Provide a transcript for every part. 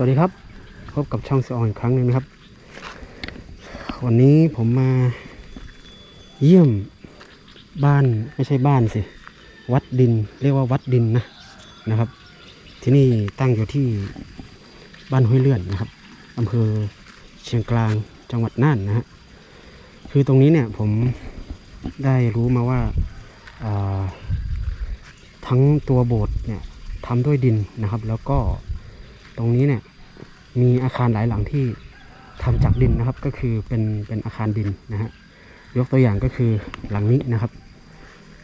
วัสดีครับ พบกับช่องเสียออนอีกครั้งหนึ่งนะครับ วันนี้ผมมาเยี่ยมบ้านไม่ใช่บ้านสิ วัดดินเรียกว่าวัดดินนะนะครับ ที่นี่ตั้งอยู่ที่บ้านห้วยเลื่อนนะครับอำเภอเชียงกลางจังหวัดน่านนะฮะคือตรงนี้เนี่ยผมได้รู้มาว่าอ่าทั้งตัวโบสถ์เนี่ยทำด้วยดินนะครับ แล้วก็ตรงนี้เนี่ย มีอาคารหลายหลังที่ทำจากดินนะครับ ก็คือเป็นเป็นอาคารดินนะฮะยกตัวอย่างก็คือหลังนี้นะครับ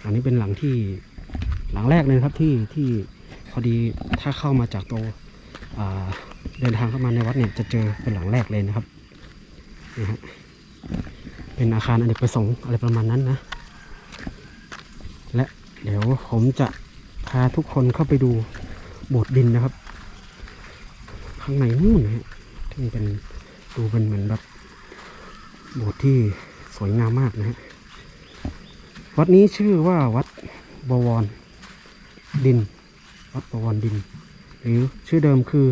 หลังนี้เป็นหลังที่หลังแรกเลยครับที่ที่พอดีถ้าเข้ามาจากตัวเดินทางเข้ามาในวัดเนี่ยจะเจอเป็นหลังแรกเลยนะครับนี่ฮะเป็นอาคารอเนกประสงค์อะไรประมาณนั้นนะ และเดี๋ยวผมจะพาทุกคนเข้าไปดูโบสถ์ดินนะครับ ข้างในนู่นนะฮะที่เป็นดูเป็นเหมือนแบบโบสถ์ที่สวยงามมากนะฮะวัดนี้ชื่อว่าวัดบวรดิน วัดบวรดิน หรือชื่อเดิมคือ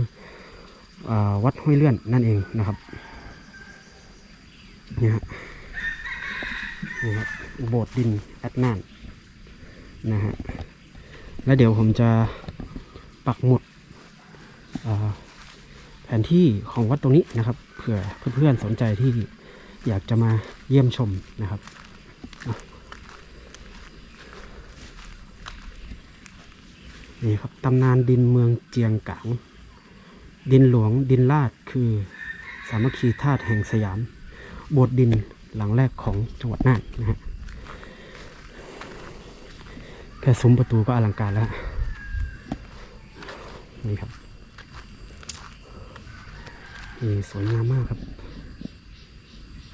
อวัดห้วยเลื่อนนั่นเองนะครับนี่ฮะนี่ครับโบสถ์ดินแอดนานนะฮะแล้วเดี๋ยวผมจะปักหมุดอ่า นที่ของวัดตรงนี้นะครับเผื่อเพื่อนๆสนใจที่อยากจะมาเยี่ยมชมนะครับนี่ครับตำนานดินเมืองเจียงกางดินหลวงดินลาดคือสามัคคีธาตุแห่งสยามโบสถ์ดินหลังแรกของจังหวัดน่านนะฮะแค่ซุ้มประตูก็อลังการแล้วฮะนี่ครับ นี่สวยงามมากครับ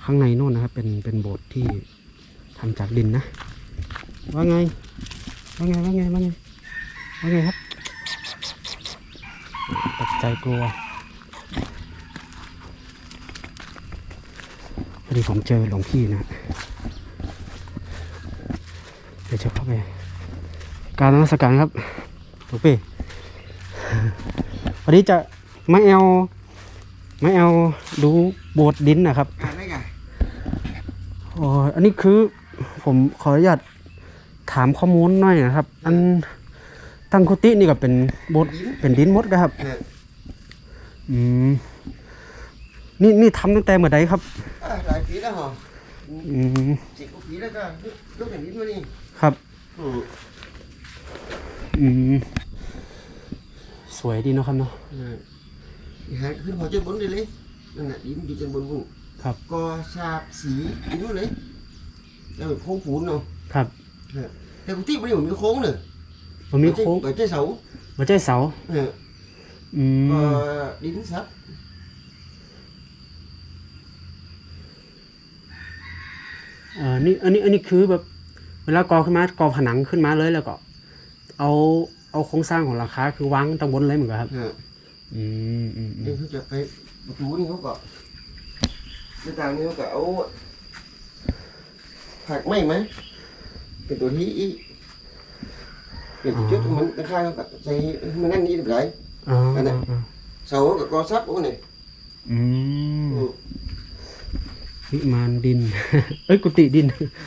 ข้างในโน่นนะครับ เป็นเป็นโบสถ์ที่ทำจากดินนะ ว่าไง ว่าไง ว่าไง ว่าไง ว่าไงครับ ตกใจกลัวพอดีผมเจอหลวงพี่นะ เดี๋ยวจะเข้าไป การนมัสการครับหลวงพี่วันนี้จะไม่เอา ไม่เอาดูโบสถ์ดินนะครับอ่านได้ไงอ๋ออันนี้คือผมขออนุญาตถามข้อมูลหน่อยนะครับ อันตั้งคุตินี่ก็เป็นโบสถ์เป็นดินหมดนะครับเอออืม นี่นี่ทำตั้งแต่เมื่อใดครับอะหลายปีแล้วเหรออืมสิบกว่าปีแล้วก็ลูกอย่างนี้มานี่ครับอืมอืมสวยดีเนาะครับเนาะเออ หาขึ้นหัวจนบนเลยเลยนั่นแหละดินดีจนบนบุ้งครับกอชาบสีดินนู่นเลยแล้วโค้งปูนเนาะครับเออแต่กุฏิมันอยู่มีโค้งเนอะมันมีโค้งเปิดใจเสาหัวใจเสาเอออืมก็ดินซับเอ่อนี่อันนี้อันนี้คือแบบเวลากอขึ้นมากอผนังขึ้นมาเลยแล้วก็ เอาเอาโครงสร้างของหลังคาคือวางตั้งบนเลยเหมือนกันครับเอออืมอืมอืเดี๋ยวมเขาจะไปประตูนี่เขาก็ในต่างนี่เขาก็เอาผักไหมไหมเป็นตัวที่อีเป็นจุดมันคล้ายๆกับใส่มันนั่นนี่แบบไหนอ๋ออันนั้น อ๋อเสากับกอซับพวกนี้อืมอืมวิมานดิน เอ้ยกุฏิดิน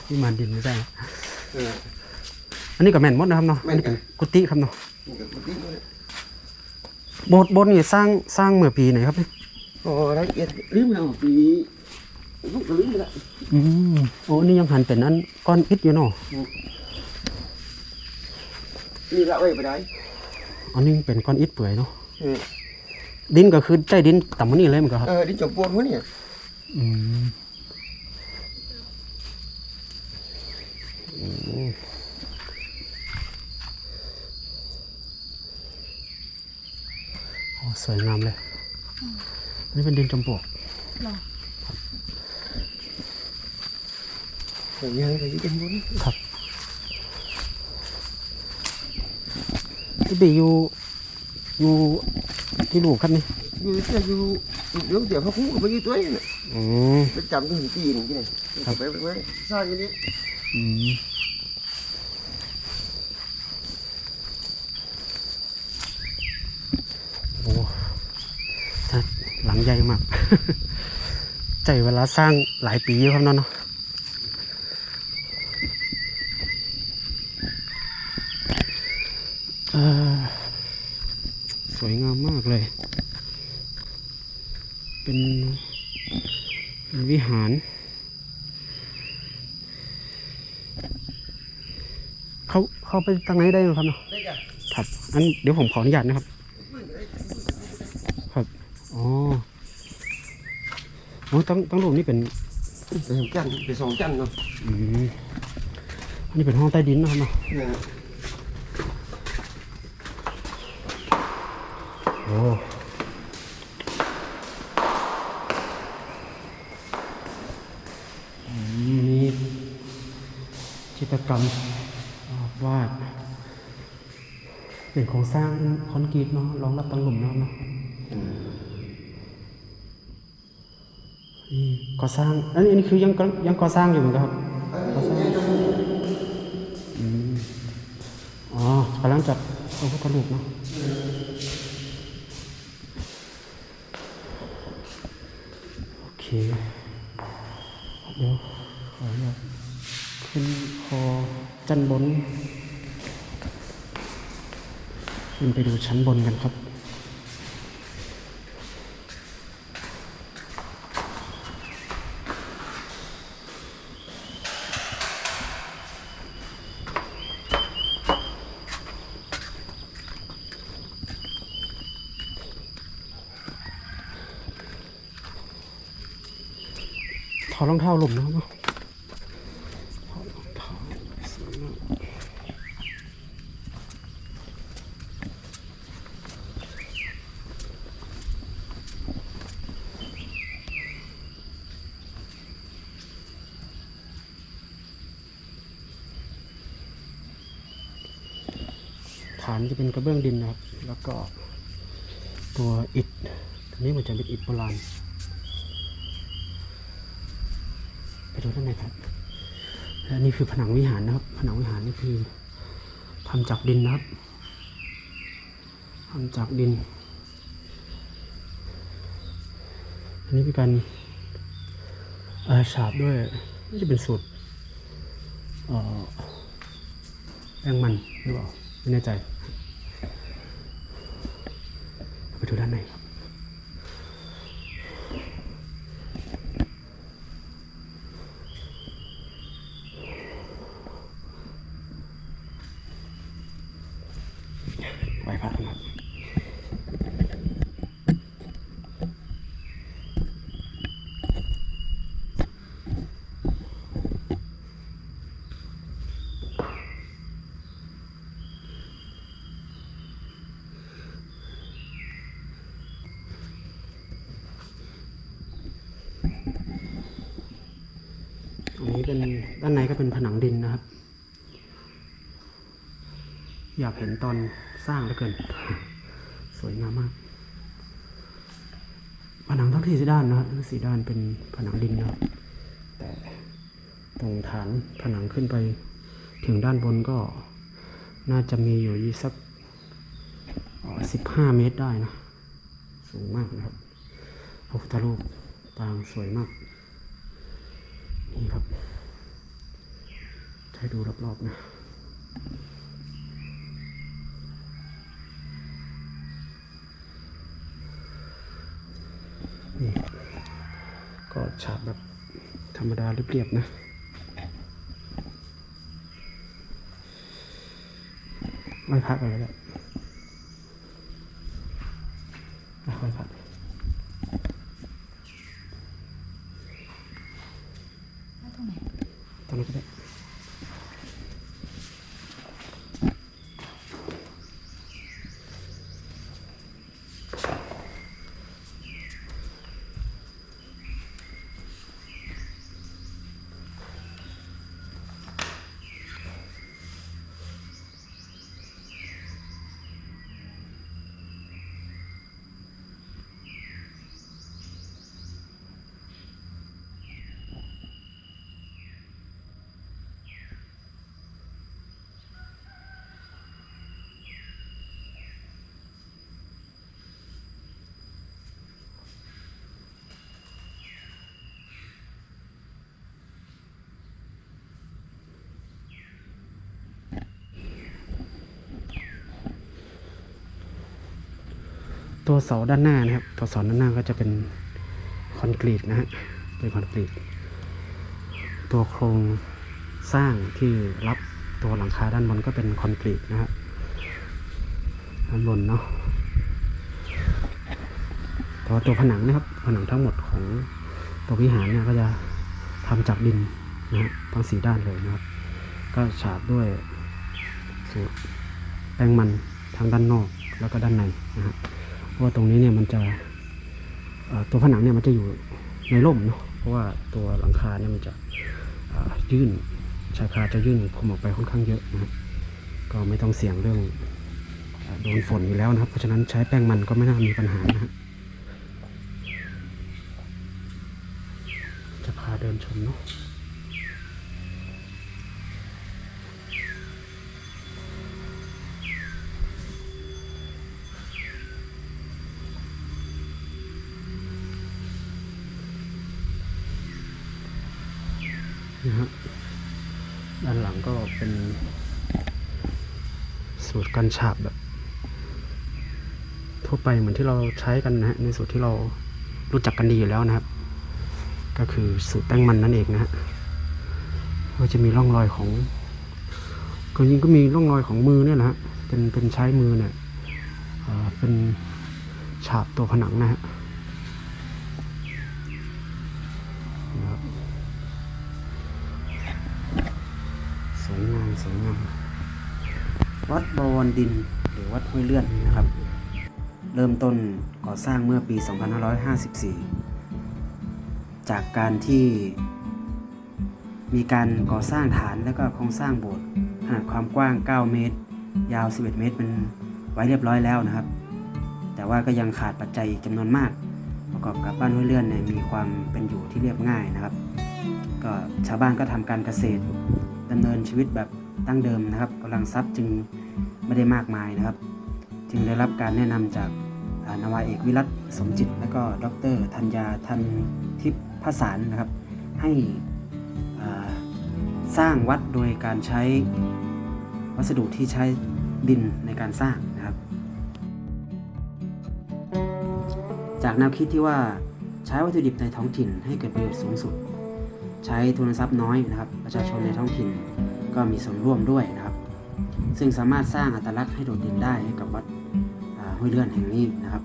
วิมานดินไม่ใช่เออ อันนี้ก็แม่นหมดนะครับเนาะแม่อันนนี้เป็นกุฏิครับเนาะ นี่ก็ปุ๊บๆเลย โบสถ์โบสถ์นี่สร้างสร้างเมื่อปีไหนครับเนี่ยโอ้ละเอียดลืมแล้วปีลูกก็ลืมไปละอืมโอ้อันนี่ยังหันเป็นอันก้อนอิฐอยู่เนาะนี่ละไว้ไปได้อันนี้เป็นก้อนอิฐเปื่อยเนาะเออดินก็คือใต้ดินต่ำกว่านี้เลยเหมือนกันครับเออดินจมปวนหัวเนี่ยอืมอืมโอ้ สวยงามเลยอันนี้เป็นดินจมปลวกโอ้ยังไปดินบนครับที่ไปอยู่อยู่ที่ลูกครับนี่อยู่ที่อยู่เดี๋ยวเดี๋ยวเขาคู่ไปอยู่ตัวนี่อืมไปจำถึงตีนกี่เนี่ยไปไปไปสร้างอย่างนี้อืมโอ้ ใหญ่มาก ใจเวลาสร้างหลายปีอยู่ครับเนาะเนาะเอ่อสวยงามมากเลย เป็นเป็นวิหารเขาเข้าไปทางไหนได้ไหมครับเนาะได้จ้ะครับ อันเดี๋ยวผมขออนุญาตนะครับครับ อ๋อ อ๋อตั้งตั้งรูปนี่เป็นเป็นสองจันทร์เป็นสองจันทร์เนาะอืมอันนี้เป็นห้องใต้ดินนะครับเนาะเนี่ยโอ้อืมมีจิตรกรรมอ่าวาดเป็นโครงสร้างคอนกรีตเนาะรองรับตั้งหลุมนะครับเนาะ นี่ ก่อสร้างอันนี้นี่คือยังยังก่อสร้างอยู่เหมือนกันครับก่อสร้างอืมอ๋อกำลังจัดพระพุทธรูปเนาะโอเคเดี๋ยวขออนุญาตขึ้นคอจันบนขึ้นไปดูชั้นบนกันครับ ถ อดรองเท้าหลุมนะครับเนาะฐานจะเป็นกระเบื้องดินนะครับ แล้วก็ตัวอิฐตัวนี้มันจะเป็นอิฐโบราณ ไป ดูด้านในครับและนี่คือผนังวิหารนะครับ ผนังวิหารนี่คือทำจากดินนะครับทำจากดิน อันนี้เป็นการอ่อฉาบด้วยน่าจะเป็นสูตรเอ่อแป้งมันหรือเปล่า ไม่แน่ใจ ไปดูด้านในครับ ไหวพระครับตรงนี้เป็นด้านใน ก็เป็นผนังดินนะครับ อยากเห็นตอนสร้างเหลือเกิน สวยงามมาก ผนังทั้งสี่ด้านนะครับทั้งสี่ด้านเป็นผนังดินนะครับ แต่ตรงฐานผนังขึ้นไปถึงด้านบนก็น่าจะมีอยู่ยี่สักสิบห้าเมตรได้นะ สูงมากนะครับพระพุทธรูปปางสวยมาก นี่ครับ ให้ดูรอบๆนะนี่ก็ฉาบแบบธรรมดาเรียบๆนะไม่พักเลยแล้วไม่ค่อยพักแล้วตรงไหนตรงนี้ก็ได้ ตัวเสาด้านหน้านะครับ ตัวเสาด้านหน้าก็จะเป็นคอนกรีตนะฮะ เป็นคอนกรีต ตัวโครงสร้างที่รับตัวหลังคาด้านบนก็เป็นคอนกรีตนะฮะ ด้านบนเนาะแต่ว่าตัวผนังนะครับ ผนังทั้งหมดของตัววิหารเนี่ยก็จะทำจากดินนะฮะทั้งสีด้านเลยนะครับ ก็ฉาบด้วยสูตรแป้งมันทั้งด้านนอกแล้วก็ด้านในนะฮะ เพราะว่าตรงนี้เนี่ยมันจะตัวผนังเนี่ยมันจะอยู่ในร่มเนาะเพราะว่าตัวหลังคาเนี่ยมันจะยื่นชายคาจะยื่นคมออกไปค่อนข้างเยอะนะก็ไม่ต้องเสี่ยงเรื่องโดนฝนอยู่แล้วนะครับ เพราะฉะนั้นใช้แป้งมันก็ไม่น่ามีปัญหานะฮะจะพาเดินชมเนาะ นะฮะด้านหลังก็เป็นสูตรการฉาบแบบ ทั่วไปเหมือนที่เราใช้กันนะฮะในสูตรที่เรารู้จักกันดีอยู่แล้วนะครับ ก็คือสูตรแป้งมันนั่นเองนะฮะก็จะมีร่องรอยของก็จริงก็มีร่องรอยของมือเนี่ยนะฮะเป็นเป็นใช้มือเนี่ยเป็นฉาบตัวผนังนะฮะนะครับ สวยงามสวยงาม วัดดิน หรือวัดห้วยเลื่อนนะครับ เริ่มต้นก่อสร้างเมื่อปี 2554 จากการที่มีการก่อสร้างฐานและก็โครงสร้างโบสถ์ขนาดความกว้าง 9 เมตร ยาว 11 เมตรเป็นไว้เรียบร้อยแล้วนะครับ แต่ว่าก็ยังขาดปัจจัยจำนวนมาก ประกอบกับบ้านห้วยเลื่อนเนี่ยมีความเป็นอยู่ที่เรียบง่ายนะครับ ก็ชาวบ้านก็ทำการเกษตรดำเนินชีวิตแบบตั้งเดิมนะครับกำลังทรัพย์จึง ไม่ได้มากมายนะครับ จึงได้รับการแนะนำจากนาวาเอกวิรัตสมจิต และก็ดรธัญญาทันทิพย์พสารนะครับ ให้สร้างวัดโดยการใช้วัสดุที่ใช้ดินในการสร้างนะครับ จากแนวคิดที่ว่าใช้วัตถุดิบในท้องถิ่นให้เกิดประโยชน์สูงสุด ใช้ทุนทรัพย์น้อยนะครับ ประชาชนในท้องถิ่นก็มีส่วนร่วมด้วยนะ ซึ่งสามารถสร้างอัตลักษณ์ให้โดดเด่นได้ให้กับวัดห้วยเลื่อนแห่งนี้นะครับ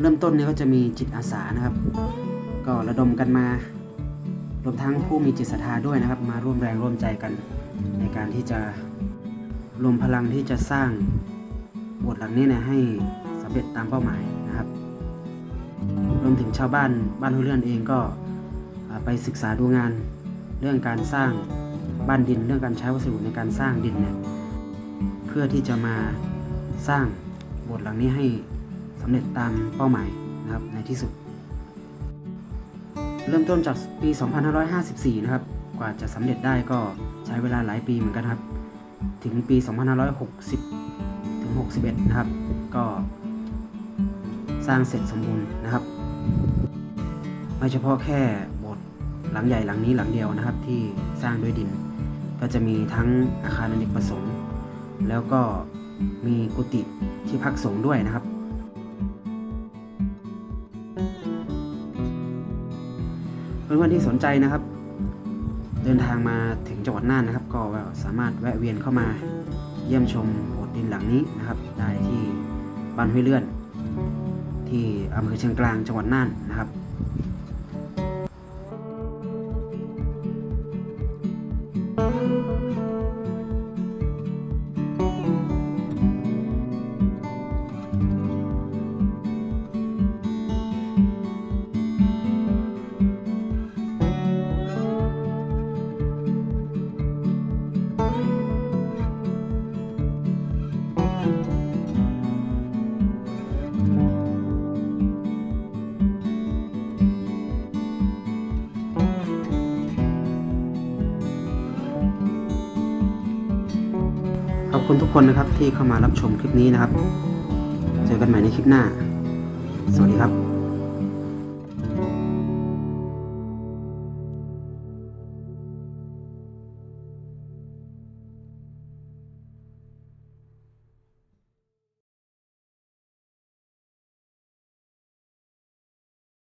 เริ่มต้นเนี่ยก็จะมีจิตอาสานะครับ ก็ระดมกันมารวมทั้งผู้มีจิตศรัทธาด้วยนะครับ มาร่วมแรงร่วมใจกันในการที่จะรวมพลังที่จะสร้างบสถ์หลังนี้เนี่ยให้สำเร็จตามเป้าหมายนะครับ รวมถึงชาวบ้านบ้านห้วยเลื่อนเองก็ไปศึกษาดูงานเรื่องการสร้าง บ้านดินเรื่องการใช้วัสดุในการสร้างดินเนี่ยเพื่อที่จะมาสร้างโบสถ์หลังนี้ให้สำเร็จตามเป้าหมายนะครับในที่สุด เริ่มต้นจากปี 2554 นะครับกว่าจะสำเร็จได้ก็ใช้เวลาหลายปีเหมือนกันครับ ถึงปี 2560 ถึง 61 นะครับ ก็สร้างเสร็จสมบูรณ์นะครับ ไม่เฉพาะแค่ หลังใหญ่หลังนี้หลังเดียวนะครับที่สร้างด้วยดิน ก็จะมีทั้งอาคารอเนกประสงค์ แล้วก็มีกุฏิที่พักสงฆ์ด้วยนะครับ เพื่อนๆที่สนใจนะครับ เดินทางมาถึงจังหวัดน่านนะครับ ก็สามารถแวะเวียนเข้ามาเยี่ยมชมโบสถ์ดินหลังนี้นะครับ ได้ที่บ้านห้วยเลื่อน ที่อำเภอเชียงกลางจังหวัดน่านนะครับ ขอบคุณทุกคนนะครับที่เข้ามารับชมคลิปนี้นะครับ เจอกันใหม่ในคลิปหน้า สวัสดีครับ